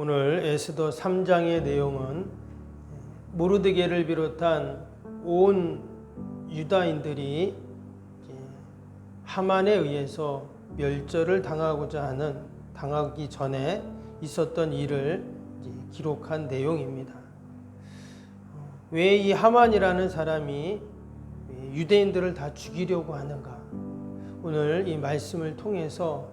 오늘 에스더 3장의 내용은 모르드게를 비롯한 온 유다인들이 하만에 의해서 멸절을 당하고자 하는 당하기 전에 있었던 일을 기록한 내용입니다. 왜 이 하만이라는 사람이 유대인들을 다 죽이려고 하는가? 오늘 이 말씀을 통해서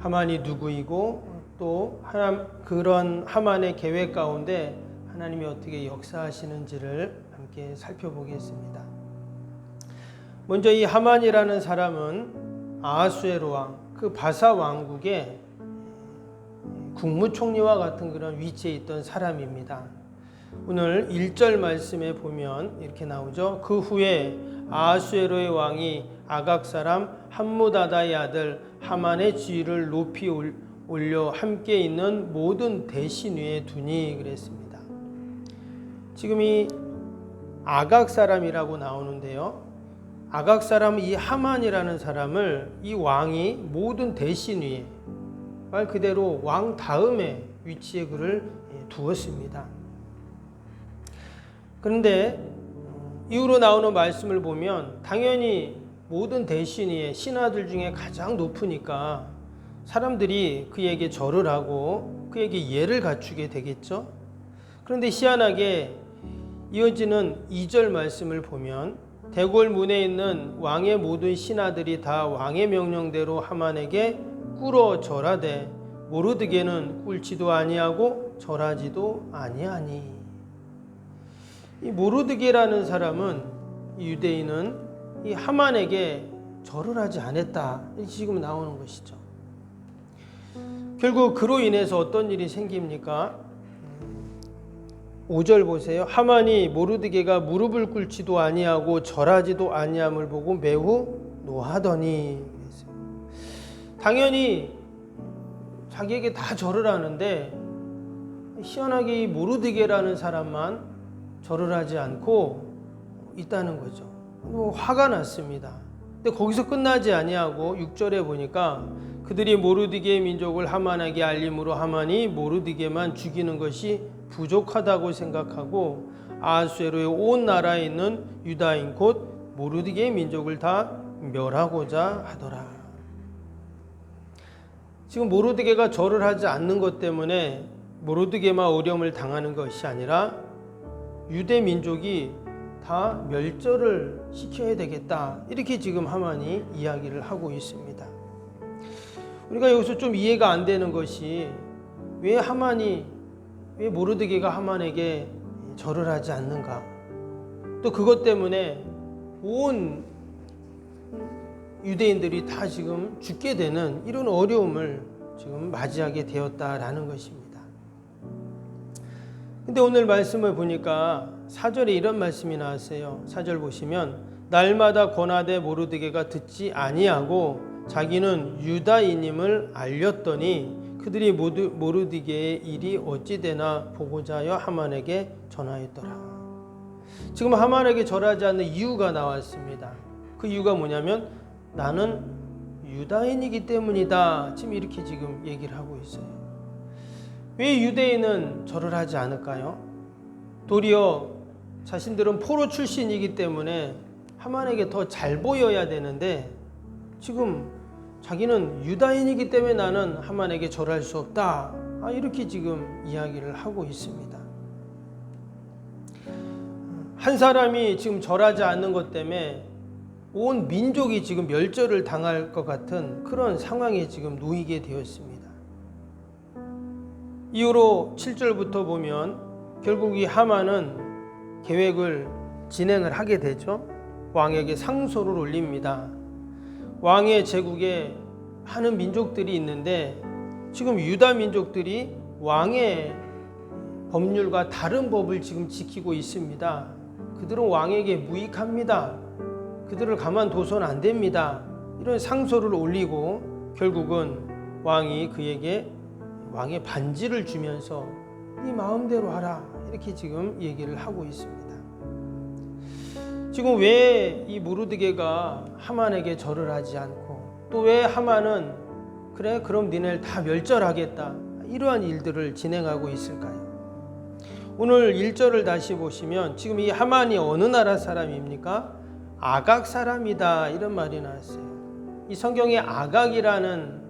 하만이 누구이고 또 하나, 그런 하만의 계획 가운데 하나님이 어떻게 역사하시는지를 함께 살펴보겠습니다. 먼저 이 하만이라는 사람은 아하수에로 왕, 그 바사 왕국의 국무총리와 같은 그런 위치에 있던 사람입니다. 오늘 1절 말씀에 보면 이렇게 나오죠. 그 후에 아하수에로의 왕이 아각 사람 함무다다의 아들 하만의 지위를 높이 올 려 함께 있는 모든 대신 위에 두니 그랬습니다. 지금 이 아각 사람이라고 나오는데요. 아각 사람 이 하만이라는 사람을 이 왕이 모든 대신 위에 말 그대로 왕 다음에 위치에 그를 두었습니다. 그런데 이후로 나오는 말씀을 보면 당연히 모든 대신 위에 신하들 중에 가장 높으니까 사람들이 그에게 절을 하고 그에게 예를 갖추게 되겠죠. 그런데 희한하게 이어지는 2절 말씀을 보면 대궐 문에 있는 왕의 모든 신하들이 다 왕의 명령대로 하만에게 꿇어 절하되 모르드게는 꿇지도 아니하고 절하지도 아니하니 이 모르드게라는 사람은 이 유대인은 이 하만에게 절을 하지 않았다 지금 나오는 것이죠. 결국 그로 인해서 어떤 일이 생깁니까? 5절 보세요. 하만이 모르드게가 무릎을 꿇지도 아니하고 절하지도 아니함을 보고 매우 노하더니 당연히 자기에게 다 절을 하는데 희한하게 이 모르드게라는 사람만 절을 하지 않고 있다는 거죠. 화가 났습니다. 근데 거기서 끝나지 아니하고 6절에 보니까 그들이 모르드게의 민족을 하만에게 알림으로 하만이 모르드게만 죽이는 것이 부족하다고 생각하고 아수에로의 온 나라에 있는 유다인 곧 모르드게의 민족을 다 멸하고자 하더라. 지금 모르드게가 절을 하지 않는 것 때문에 모르드게만 어려움을 당하는 것이 아니라 유대 민족이 다 멸절을 시켜야 되겠다. 이렇게 지금 하만이 이야기를 하고 있습니다. 우리가 여기서 좀 이해가 안 되는 것이 왜 하만이 왜 모르드게가 하만에게 절을 하지 않는가? 또 그것 때문에 온 유대인들이 다 지금 죽게 되는 이런 어려움을 지금 맞이하게 되었다라는 것입니다. 근데 오늘 말씀을 보니까 사절에 이런 말씀이 나왔어요. 사절 보시면 날마다 권하되 모르드게가 듣지 아니하고 자기는 유다인임을 알렸더니 그들이 모르드게의 일이 어찌 되나 보고자 하여 하만에게 전하였더라. 지금 하만에게 절하지 않는 이유가 나왔습니다. 그 이유가 뭐냐면 나는 유다인이기 때문이다. 지금 이렇게 지금 얘기를 하고 있어요. 왜 유대인은 절을 하지 않을까요? 도리어 자신들은 포로 출신이기 때문에 하만에게 더 잘 보여야 되는데 지금 자기는 유다인이기 때문에 나는 하만에게 절할 수 없다. 아, 이렇게 지금 이야기를 하고 있습니다. 한 사람이 지금 절하지 않는 것 때문에 온 민족이 지금 멸절을 당할 것 같은 그런 상황에 지금 놓이게 되었습니다. 이후로 7절부터 보면 결국 이 하만은 계획을 진행을 하게 되죠. 왕에게 상소를 올립니다. 왕의 제국에 많은 민족들이 있는데 지금 유다 민족들이 왕의 법률과 다른 법을 지금 지키고 있습니다. 그들은 왕에게 무익합니다. 그들을 가만둬서는 안 됩니다. 이런 상소를 올리고 결국은 왕이 그에게 왕의 반지를 주면서 네 마음대로 하라 이렇게 지금 얘기를 하고 있습니다. 지금 왜이 모르드게가 하만에게 절을 하지 않고 또 왜 하만은 그래 그럼 니네를 다 멸절하겠다 이러한 일들을 진행하고 있을까요? 오늘 1절을 다시 보시면 지금 이 하만이 어느 나라 사람입니까? 아각 사람이다 이런 말이 나왔어요. 이 성경에 아각이라는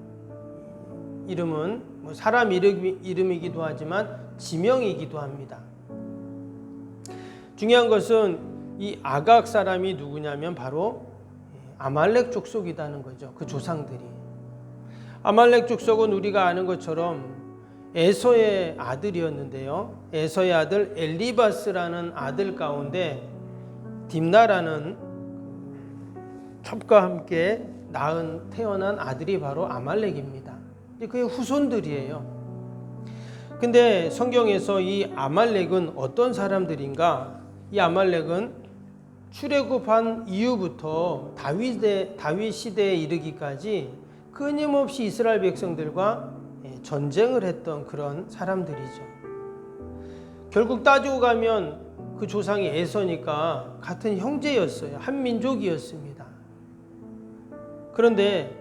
이름은 뭐 사람 이름, 이름이기도 하지만 지명이기도 합니다. 중요한 것은 이 아각 사람이 누구냐면 바로 아말렉 족속이라는 거죠. 그 조상들이. 아말렉 족속은 우리가 아는 것처럼 에서의 아들이었는데요. 에서의 아들 엘리바스라는 아들 가운데 딥나라는 첩과 함께 낳은 태어난 아들이 바로 아말렉입니다. 그의 후손들이에요. 근데 성경에서 이 아말렉은 어떤 사람들인가? 이 아말렉은 출애굽한 이후부터 다윗의 다윗 시대에 이르기까지 끊임없이 이스라엘 백성들과 예, 전쟁을 했던 그런 사람들이죠. 결국 따지고 가면 그 조상이 에서니까 같은 형제였어요. 한 민족이었습니다. 그런데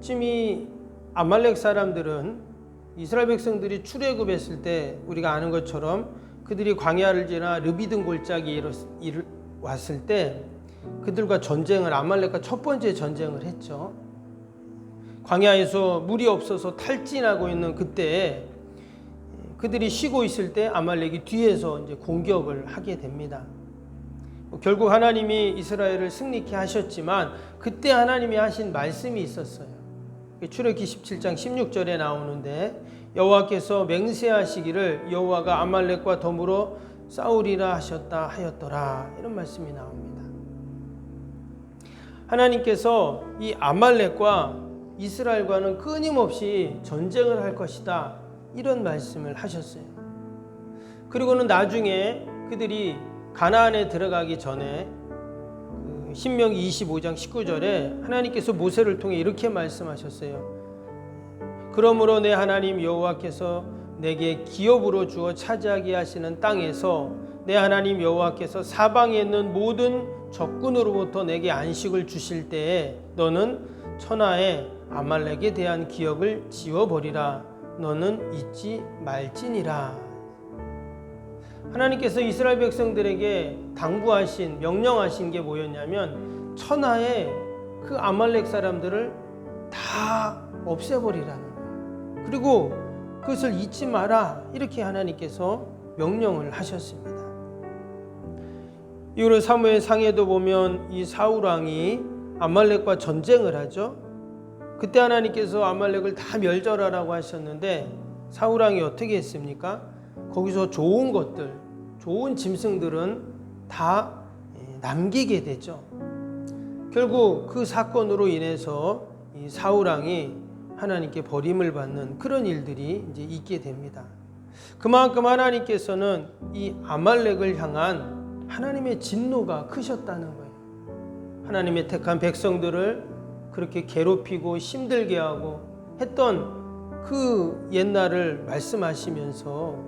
지금 이 아말렉 사람들은 이스라엘 백성들이 출애굽했을 때 우리가 아는 것처럼 그들이 광야를 지나 르비든 골짜기 왔을 때 그들과 전쟁을 아말렉과 첫 번째 전쟁을 했죠. 광야에서 물이 없어서 탈진하고 있는 그때 그들이 쉬고 있을 때 아말렉이 뒤에서 이제 공격을 하게 됩니다. 결국 하나님이 이스라엘을 승리케 하셨지만 그때 하나님이 하신 말씀이 있었어요. 출애굽기 17장 16절에 나오는데 여호와께서 맹세하시기를 여호와가 아말렉과 더불어 싸우리라 하셨다 하였더라 이런 말씀이 나옵니다. 하나님께서 이 아말렉과 이스라엘과는 끊임없이 전쟁을 할 것이다 이런 말씀을 하셨어요. 그리고는 나중에 그들이 가나안에 들어가기 전에 그 신명기 25장 19절에 하나님께서 모세를 통해 이렇게 말씀하셨어요. 그러므로 내 하나님 여호와께서 내게 기업으로 주어 차지하게 하시는 땅에서 내 하나님 여호와께서 사방에 있는 모든 적군으로부터 내게 안식을 주실 때에 너는 천하에 아말렉에 대한 기억을 지워버리라 너는 잊지 말지니라 하나님께서 이스라엘 백성들에게 당부하신 명령하신 게 뭐였냐면 천하의 그 아말렉 사람들을 다 없애버리라는. 그리고 그것을 잊지 마라 이렇게 하나님께서 명령을 하셨습니다. 이후로 사무엘 상에도 보면 이 사울 왕이 아말렉과 전쟁을 하죠. 그때 하나님께서 아말렉을 다 멸절하라고 하셨는데 사울 왕이 어떻게 했습니까? 거기서 좋은 것들, 좋은 짐승들은 다 예, 남기게 되죠. 결국 그 사건으로 인해서 이 사울 왕이 하나님께 버림을 받는 그런 일들이 이제 있게 됩니다. 그만큼 하나님께서는 이 아말렉을 향한 하나님의 진노가 크셨다는 거예요. 하나님의 택한 백성들을 그렇게 괴롭히고 힘들게 하고 했던 그 옛날을 말씀하시면서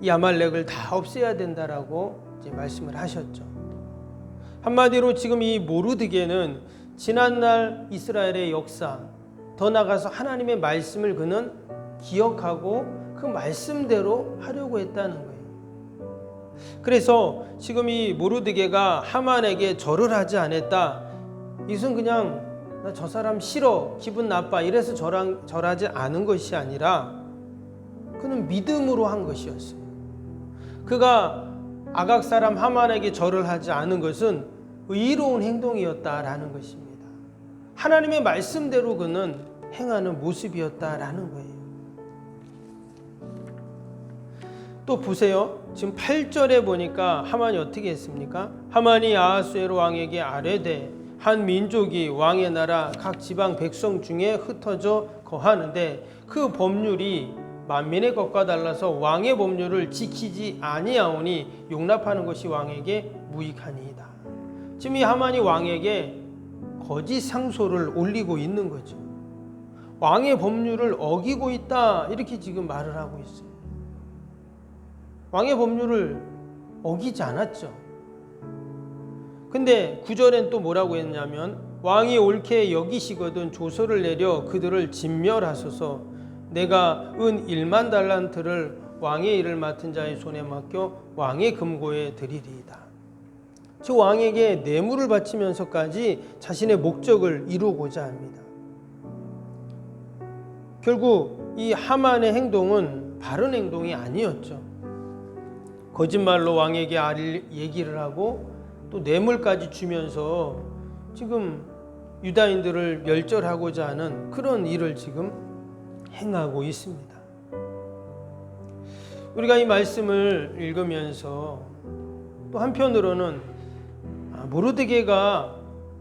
이 아말렉을 다 없애야 된다라고 말씀을 하셨죠. 한마디로 지금 이 모르드게는 지난날 이스라엘의 역사, 더 나가서 하나님의 말씀을 그는 기억하고 그 말씀대로 하려고 했다는 거예요. 그래서 지금 이 모르드게가 하만에게 절을 하지 않았다. 이것은 그냥 나 저 사람 싫어, 기분 나빠 이래서 절한, 절하지 않은 것이 아니라 그는 믿음으로 한 것이었어요. 그가 아각 사람 하만에게 절을 하지 않은 것은 의로운 행동이었다라는 것입니다. 하나님의 말씀대로 그는 행하는 모습이었다라는 거예요. 또 보세요. 지금 8절에 보니까 하만이 어떻게 했습니까? 하만이 아하수에로 왕에게 아뢰되 한 민족이 왕의 나라 각 지방 백성 중에 흩어져 거하는데 그 법률이 만민의 것과 달라서 왕의 법률을 지키지 아니하오니 용납하는 것이 왕에게 무익하니이다. 지금 이 하만이 왕에게 거짓 상소를 올리고 있는 거죠. 왕의 법률을 어기고 있다 이렇게 지금 말을 하고 있어요. 왕의 법률을 어기지 않았죠. 근데 구절엔 또 뭐라고 했냐면 왕이 옳게 여기시거든 조서를 내려 그들을 진멸하소서 내가 은 1만 달란트를 왕의 일을 맡은 자의 손에 맡겨 왕의 금고에 드리리이다. 저 왕에게 뇌물을 바치면서까지 자신의 목적을 이루고자 합니다. 결국 이 하만의 행동은 바른 행동이 아니었죠. 거짓말로 왕에게 알 얘기를 하고 또 뇌물까지 주면서 지금 유다인들을 멸절하고자 하는 그런 일을 지금 행하고 있습니다. 우리가 이 말씀을 읽으면서 또 한편으로는 아, 모르드게가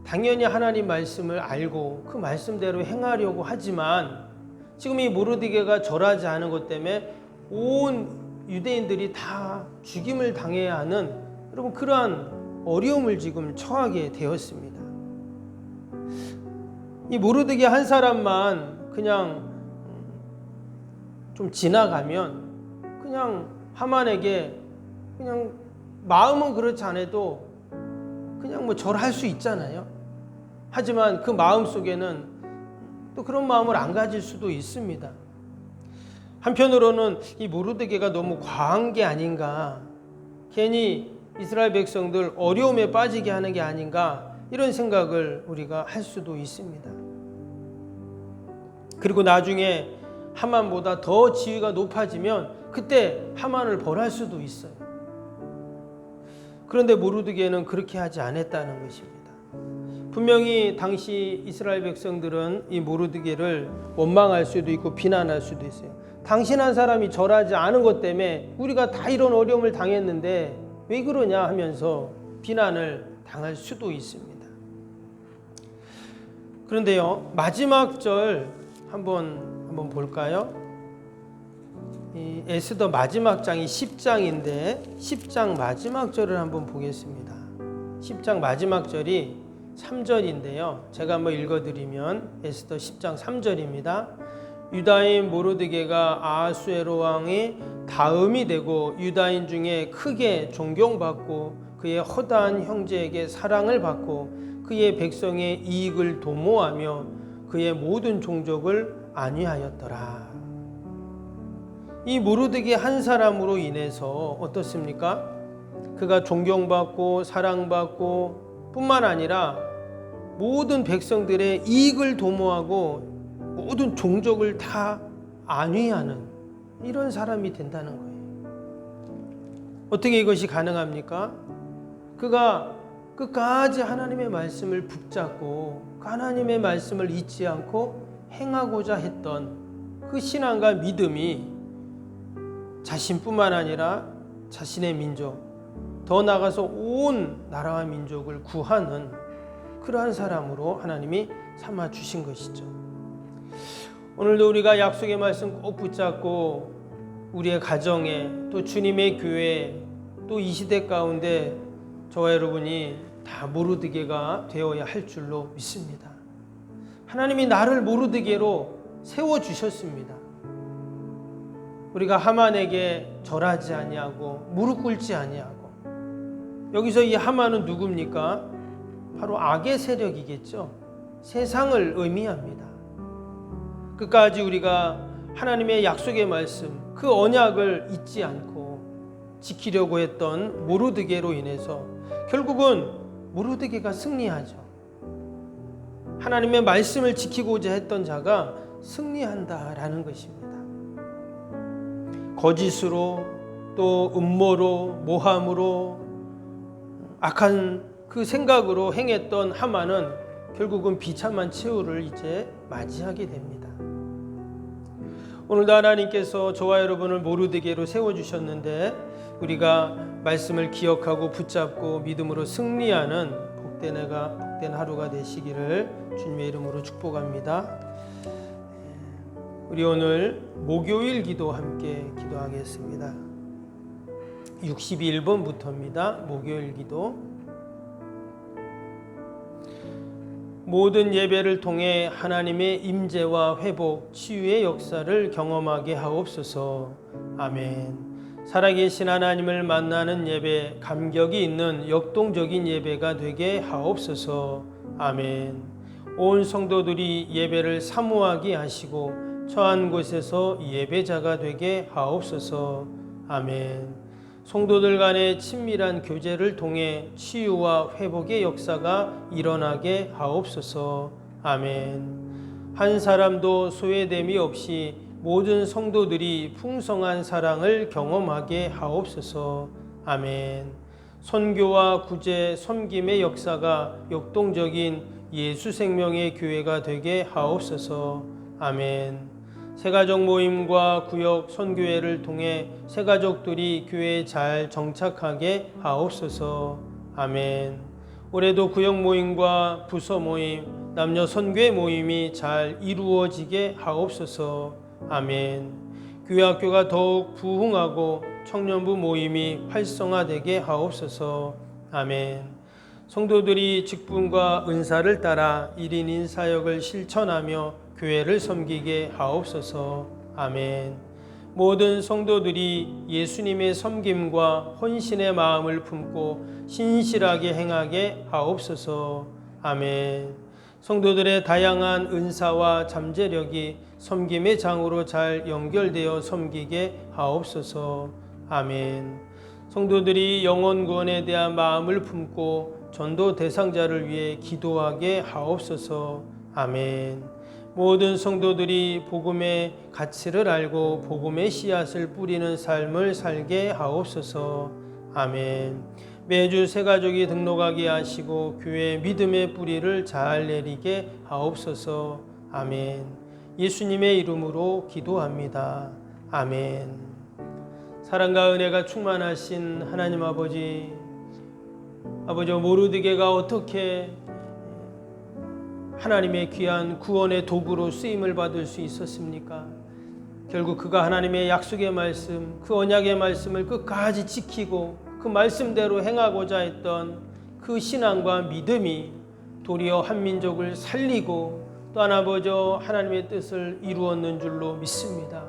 당연히 하나님 말씀을 알고 그 말씀대로 행하려고 하지만 지금 이 모르드게가 절하지 않은 것 때문에 온 유대인들이 다 죽임을 당해야 하는 여러분 그러한 어려움을 지금 처하게 되었습니다. 이 모르드게 한 사람만 그냥 좀 지나가면 그냥 하만에게 그냥 마음은 그렇지 않아도 그냥 뭐 절할 수 있잖아요. 하지만 그 마음 속에는 또 그런 마음을 안 가질 수도 있습니다. 한편으로는 이 모르드게가 너무 과한 게 아닌가, 괜히 이스라엘 백성들 어려움에 빠지게 하는 게 아닌가 이런 생각을 우리가 할 수도 있습니다. 그리고 나중에 하만보다 더 지위가 높아지면 그때 하만을 벌할 수도 있어요. 그런데 모르드게는 그렇게 하지 않았다는 것입니다. 분명히 당시 이스라엘 백성들은 이 모르드게를 원망할 수도 있고 비난할 수도 있어요. 당신 한 사람이 절하지 않은 것 때문에 우리가 다 이런 어려움을 당했는데 왜 그러냐 하면서 비난을 당할 수도 있습니다. 그런데요 마지막 절 한번 한번 볼까요? 이 에스더 마지막 장이 10장인데 10장 마지막 절을 한번 보겠습니다. 10장 마지막 절이 3절인데요. 제가 한번 읽어드리면 에스더 10장 3절입니다. 유다인 모르드게가 아하수에로 왕의 다음이 되고 유다인 중에 크게 존경받고 그의 허다한 형제에게 사랑을 받고 그의 백성의 이익을 도모하며 그의 모든 종족을 안위하였더라. 이 모르드게 한 사람으로 인해서 어떻습니까? 그가 존경받고 사랑받고 뿐만 아니라 모든 백성들의 이익을 도모하고 모든 종족을 다 안위하는 이런 사람이 된다는 거예요. 어떻게 이것이 가능합니까? 그가 끝까지 하나님의 말씀을 붙잡고 그 하나님의 말씀을 잊지 않고 행하고자 했던 그 신앙과 믿음이 자신뿐만 아니라 자신의 민족, 더 나아가서 온 나라와 민족을 구하는 그러한 사람으로 하나님이 삼아 주신 것이죠. 오늘도 우리가 약속의 말씀 꼭 붙잡고 우리의 가정에 또 주님의 교회 또 이 시대 가운데 저와 여러분이 다 모르드게가 되어야 할 줄로 믿습니다. 하나님이 나를 모르드게로 세워 주셨습니다. 우리가 하만에게 절하지 아니하고 무릎 꿇지 아니하고 여기서 이 하만은 누굽니까? 바로 악의 세력이겠죠. 세상을 의미합니다. 끝까지 우리가 하나님의 약속의 말씀, 그 언약을 잊지 않고 지키려고 했던 모르드게로 인해서 결국은 모르드게가 승리하죠. 하나님의 말씀을 지키고자 했던 자가 승리한다라는 것입니다. 거짓으로 또 음모로 모함으로 악한 그 생각으로 행했던 하만은 결국은 비참한 최후를 이제 맞이하게 됩니다. 오늘도 하나님께서 저와 여러분을 모르드게로 세워 주셨는데 우리가 말씀을 기억하고 붙잡고 믿음으로 승리하는 복된 해가 복된 하루가 되시기를 주님의 이름으로 축복합니다. 우리 오늘 목요일 기도 함께 기도하겠습니다. 61번부터입니다. 목요일 기도. 모든 예배를 통해 하나님의 임재와 회복, 치유의 역사를 경험하게 하옵소서. 아멘. 살아계신 하나님을 만나는 예배, 감격이 있는 역동적인 예배가 되게 하옵소서. 아멘. 온 성도들이 예배를 사모하게 하시고 처한 곳에서 예배자가 되게 하옵소서. 아멘. 성도들 간의 친밀한 교제를 통해 치유와 회복의 역사가 일어나게 하옵소서. 아멘. 한 사람도 소외됨이 없이 모든 성도들이 풍성한 사랑을 경험하게 하옵소서. 아멘. 선교와 구제, 섬김의 역사가 역동적인 예수 생명의 교회가 되게 하옵소서. 아멘. 세가족 모임과 구역 선교회를 통해 세가족들이 교회에 잘 정착하게 하옵소서. 아멘. 올해도 구역 모임과 부서 모임, 남녀 선교회 모임이 잘 이루어지게 하옵소서. 아멘. 교회 학교가 더욱 부흥하고 청년부 모임이 활성화되게 하옵소서. 아멘. 성도들이 직분과 은사를 따라 1인 인 사역을 실천하며 교회를 섬기게 하옵소서. 아멘. 모든 성도들이 예수님의 섬김과 헌신의 마음을 품고 신실하게 행하게 하옵소서. 아멘. 성도들의 다양한 은사와 잠재력이 섬김의 장으로 잘 연결되어 섬기게 하옵소서. 아멘. 성도들이 영원 구원에 대한 마음을 품고 전도 대상자를 위해 기도하게 하옵소서. 아멘. 모든 성도들이 복음의 가치를 알고 복음의 씨앗을 뿌리는 삶을 살게 하옵소서. 아멘. 매주 새 가족이 등록하게 하시고 교회 믿음의 뿌리를 잘 내리게 하옵소서. 아멘. 예수님의 이름으로 기도합니다. 아멘. 사랑과 은혜가 충만하신 하나님 아버지, 아버지 모르드게가 어떻게 하나님의 귀한 구원의 도구로 쓰임을 받을 수 있었습니까? 결국 그가 하나님의 약속의 말씀, 그 언약의 말씀을 끝까지 지키고 그 말씀대로 행하고자 했던 그 신앙과 믿음이 도리어 한 민족을 살리고 또 하나 보죠 하나님의 뜻을 이루었는 줄로 믿습니다.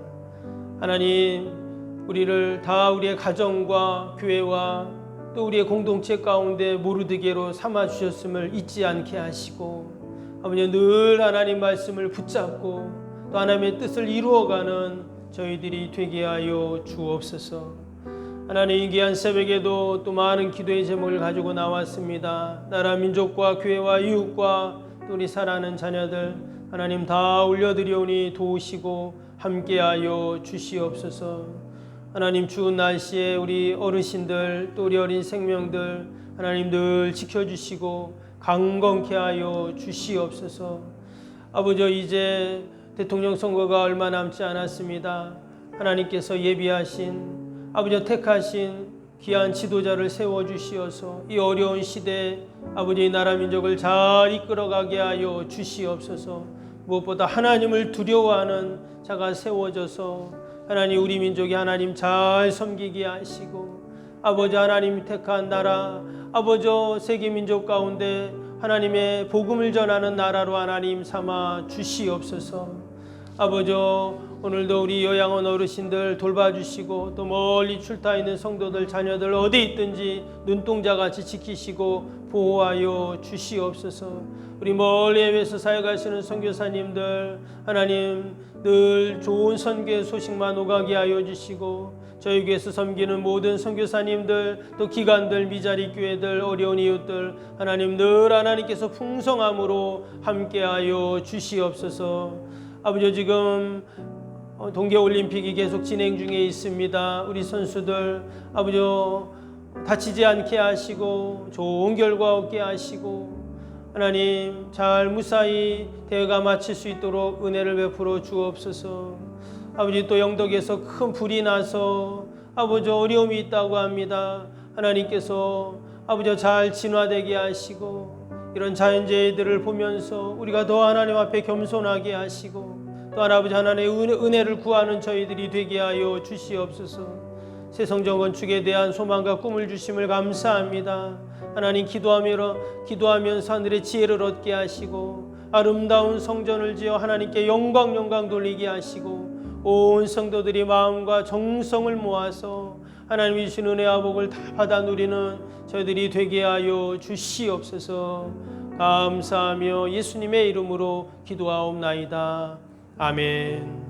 하나님 우리를 다 우리의 가정과 교회와 또 우리의 공동체 가운데 모르드게로 삼아 주셨음을 잊지 않게 하시고 아버지 늘 하나님 말씀을 붙잡고 또 하나님의 뜻을 이루어가는 저희들이 되게 하여 주옵소서. 하나님 이 귀한 새벽에도 또 많은 기도의 제목을 가지고 나왔습니다. 나라 민족과 교회와 이웃과 또 우리 사랑하는 자녀들 하나님 다 올려드리오니 도우시고 함께하여 주시옵소서. 하나님 추운 날씨에 우리 어르신들 또 우리 어린 생명들 하나님 늘 지켜주시고 강건케 하여 주시옵소서. 아버지 이제 대통령 선거가 얼마 남지 않았습니다. 하나님께서 예비하신 아버지 택하신 귀한 지도자를 세워 주시어서 이 어려운 시대에 아버지 나라 민족을 잘 이끌어가게 하여 주시옵소서. 무엇보다 하나님을 두려워하는 자가 세워져서 하나님 우리 민족이 하나님 잘 섬기게 하시고 아버지 하나님 택한 나라 아버지 세계 민족 가운데 하나님의 복음을 전하는 나라로 하나님 삼아 주시옵소서. 아버지 오늘도 우리 요양원 어르신들 돌봐주시고 또 멀리 출타 있는 성도들 자녀들 어디 있든지 눈동자 같이 지키시고 보호하여 주시옵소서. 우리 멀리 해외에서 사역하시는 선교사님들 하나님 늘 좋은 선교의 소식만 오가게 하여 주시고 저희 교회에서 섬기는 모든 선교사님들 또 기관들 미자리 교회들 어려운 이웃들 하나님 늘 하나님께서 풍성함으로 함께하여 주시옵소서. 아버지 지금 어, 동계올림픽이 계속 진행 중에 있습니다. 우리 선수들 아버지 다치지 않게 하시고 좋은 결과 얻게 하시고 하나님 잘 무사히 대회가 마칠 수 있도록 은혜를 베풀어 주옵소서 아버지 또 영덕에서 큰 불이 나서 아버지 어려움이 있다고 합니다. 하나님께서 아버지 잘 진화되게 하시고 이런 자연재해들을 보면서 우리가 더 하나님 앞에 겸손하게 하시고 또 아버지 하나님의 은혜를 구하는 저희들이 되게 하여 주시옵소서. 새 성전 건축에 대한 소망과 꿈을 주심을 감사합니다. 하나님 기도하며 기도하면서 하늘의 지혜를 얻게 하시고 아름다운 성전을 지어 하나님께 영광 영광 돌리게 하시고 온 성도들이 마음과 정성을 모아서 하나님이 주신 은혜와 복을 다 받아 누리는 저희들이 되게 하여 주시옵소서 감사하며 예수님의 이름으로 기도하옵나이다. 아멘.